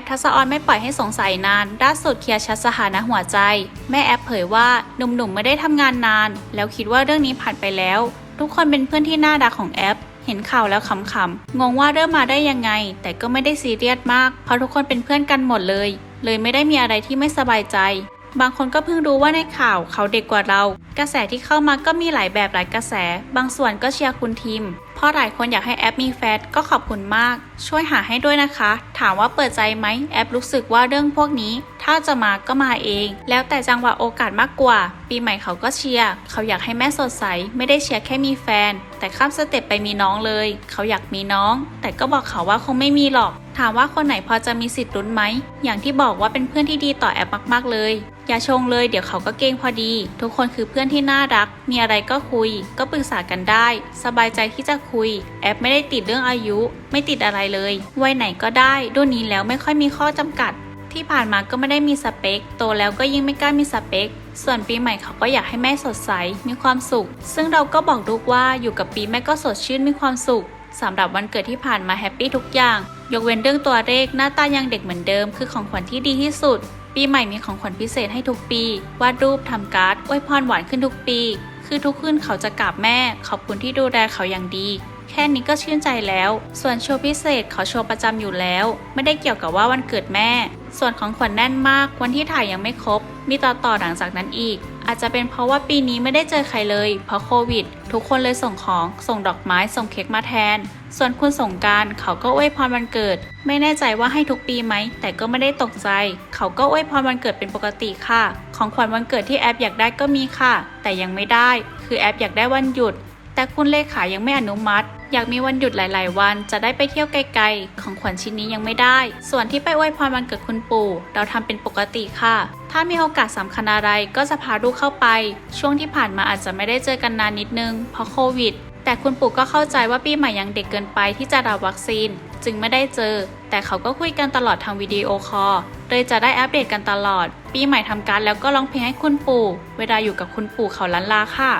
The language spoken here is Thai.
ปทัศออนไม่ปล่อยให้สงสัยนานล่าสุดเคลียร์ชัดสถานะหัวใจ แม่แอปเผยว่าหนุ่มๆไม่ได้ทำงานนาน แล้วคิดว่าเรื่องนี้ผ่านไปแล้ว ทุกคนเป็นเพื่อนที่น่ารักของแอป เห็นข่าวแล้วขำๆงงว่าเริ่มมาได้ยังไง แต่ก็ไม่ได้ซีเรียสมาก เพราะทุกคนเป็นเพื่อนกันหมดเลย เลยไม่ได้มีอะไรที่ไม่สบายใจ บางคนก็เพิ่งรู้ว่าในข่าวเขาเด็กกว่าเรา กระแสที่เข้ามาก็มีหลายแบบหลายกระแส บางส่วนก็เชียร์คุณทีมเพราะหลายคนอยากให้แอปมีแฟนก็ขอบคุณมาก ช่วยหาให้ด้วยนะคะ ถามว่าเปิดใจไหมแอปรู้สึกว่าเรื่องพวกนี้ ถ้าจะมาก็มาเอง แล้วแต่จังหวะโอกาสมากกว่า ปีใหม่เขาก็เชียร์เขาอยากให้แม่สดใส ไม่ได้เชียร์แค่มีแฟน แต่ข้ามสเต็ปไปมีน้องเลย เขาอยากมีน้อง แต่ก็บอกเขาว่าคงไม่มีหรอก ถามว่าคนไหนพอจะมีสิทธิ์ลุ้นไหมอย่างที่บอกว่าเป็นเพื่อนที่ดีต่อแอปมาก ๆเลย อย่าชงเลยเดี๋ยวเขาก็เก่งพอดี ทุกคนคือเพื่อนที่น่ารัก มีอะไรก็คุย ก็ปรึกษากันได้ สบายใจที่จะคุย แอปไม่ได้ติดเรื่องอายุ ไม่ติดอะไรเลยวัยไหนก็ได้รุ่นนี้แล้วไม่ค่อยมีข้อจำกัด ที่ผ่านมาก็ไม่ได้มีสเปค โตแล้วก็ยิ่งไม่กล้ามีสเปค ส่วนปีใหม่เขาก็อยากให้แม่สดใส มีความสุข ซึ่งเราก็บอกลูกว่าอยู่กับปีแม่ก็สดชื่นมีความสุขสำหรับวันเกิดที่ผ่านมาแฮปปี้ทุกอย่าง ยกเว้นเรื่องตัวเลขหน้าตายังเด็กเหมือนเดิม คือของขวัญที่ดีที่สุด ปีใหม่มีของขวัญพิเศษให้ทุกปี วาดรูปทำการ์ดอวยพรหวานขึ้นทุกปี คือทุกคืนเขาจะกราบแม่ ขอบคุณที่ดูแลเขาอย่างดี แค่นี้ก็ชื่นใจแล้ว ส่วนโชว์พิเศษเขาโชว์ประจำอยู่แล้ว ไม่ได้เกี่ยวกับว่าวันเกิดแม่ ส่วนของขวัญแน่นมาก วันที่ถ่ายยังไม่ครบ มีต่อต่อหลังจากนั้นอีก อาจจะเป็นเพราะว่าปีนี้ไม่ได้เจอใครเลย เพราะโควิด ทุกคนเลยส่งของ ส่งดอกไม้ ส่งเค้กมาแทน ส่วนคุณสงการเขาก็อวยพรวันเกิด ไม่แน่ใจว่าให้ทุกปีไหม แต่ก็ไม่ได้ตกใจ เขาก็อวยพรวันเกิดเป็นปกติค่ะ ของขวัญวันเกิดที่แอปอยากได้ก็มีค่ะ แต่ยังไม่ได้ คือแอปอยากได้วันหยุด แต่คุณเลขายังไม่อนุมัติ อยากมีวันหยุดหลาย ๆ วัน จะได้ไปเที่ยวไกล ๆ ของขวัญชิ้นนี้ยังไม่ได้ ส่วนที่ไปอวยพรวันเกิดคุณปู่ เราทำเป็นปกติค่ะ ถ้ามีโอกาสสำคัญอะไรก็จะพาลูกเข้าไป ช่วงที่ผ่านมาอาจจะไม่ได้เจอกันนานนิดนึง เพราะโควิด แต่คุณปู่ก็เข้าใจว่าปีใหม่ยังเด็กเกินไปที่จะรับวัคซีน จึงไม่ได้เจอ แต่เขาก็คุยกันตลอดทางวิดีโอคอลเลยจะได้อัปเดตกันตลอด ปีใหม่ทำการแล้วก็ร้องเพลงให้คุณปู่ เวลาอยู่กับคุณปู่เขาลันลาค่ะ